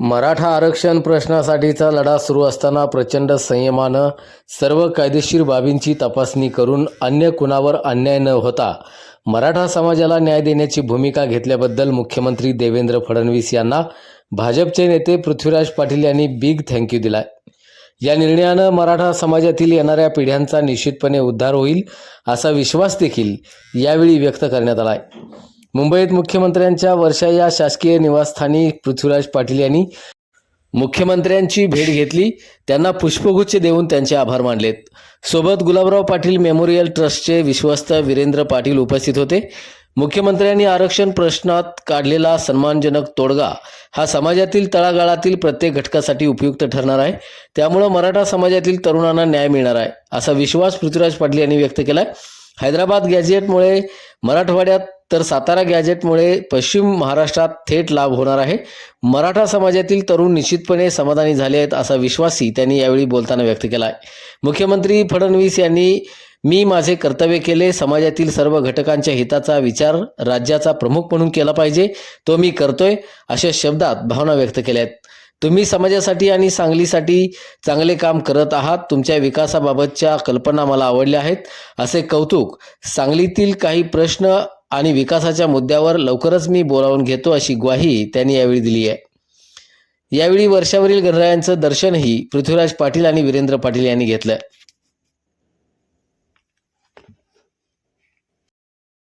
मराठा आरक्षण प्रश्नासाठीचा लढा सुरू असताना प्रचंड संयमानं सर्व कायदेशीर बाबींची तपासणी करून अन्य कुणावर अन्याय न होता मराठा समाजाला न्याय देण्याची भूमिका घेतल्याबद्दल मुख्यमंत्री देवेंद्र फडणवीस यांना भाजपचे नेते पृथ्वीराज पाटील यांनी बिग थँक्यू दिलाय. या निर्णयानं मराठा समाजातील येणाऱ्या पिढ्यांचा निश्चितपणे उद्धार होईल असा विश्वास देखील यावेळी व्यक्त करण्यात आला आहे मुंबईत मुख्यमंत्र्यांच्या वर्षा या शासकीय निवासस्थानी पृथ्वीराज पाटील यांनी मुख्यमंत्र्यांची भेट घेतली. त्यांना पुष्पगुच्छ देऊन त्यांचे आभार मानलेत. सोबत गुलाबराव पाटील मेमोरियल ट्रस्टचे विश्वस्त वीरेंद्र पाटील उपस्थित होते. मुख्यमंत्र्यांनी आरक्षण प्रश्नात काढलेला सन्मानजनक तोडगा हा समाजातील तळागाळातील प्रत्येक घटकासाठी उपयुक्त ठरणार आहे. त्यामुळं मराठा समाजातील तरुणांना न्याय मिळणार आहे असा विश्वास पृथ्वीराज पाटील यांनी व्यक्त केलाय. हैदराबाद गॅझेटमुळे मराठवाड्यात तर सातारा गॅजेटमुळे पश्चिम महाराष्ट्रात थेट लाभ होणार आहे. मराठा समाजातील तरुण निश्चितपणे समाधानी झाले आहेत असा विश्वासही त्यांनी यावेळी बोलताना व्यक्त केला आहे मुख्यमंत्री फडणवीस यांनी मी माझे कर्तव्य केले समाजातील सर्व घटकांच्या हिताचा विचार राज्याचा प्रमुख म्हणून केला पाहिजे तो मी करतोय अशा शब्दात भावना व्यक्त केल्या आहेत. तुम्ही समाजासाठी आणि सांगलीसाठी चांगले काम करत आहात तुमच्या विकासाबाबतच्या कल्पना मला आवडल्या आहेत. असे कौतुक सांगलीतील काही प्रश्न आणि विकासाच्या मुद्द्यावर लवकरच मी बोलावून घेतो अशी ग्वाही त्यांनी यावेळी दिली आहे. यावेळी वर्षावरील गणरायांचं दर्शनही पृथ्वीराज पाटील आणि वीरेंद्र पाटील यांनी घेतलं.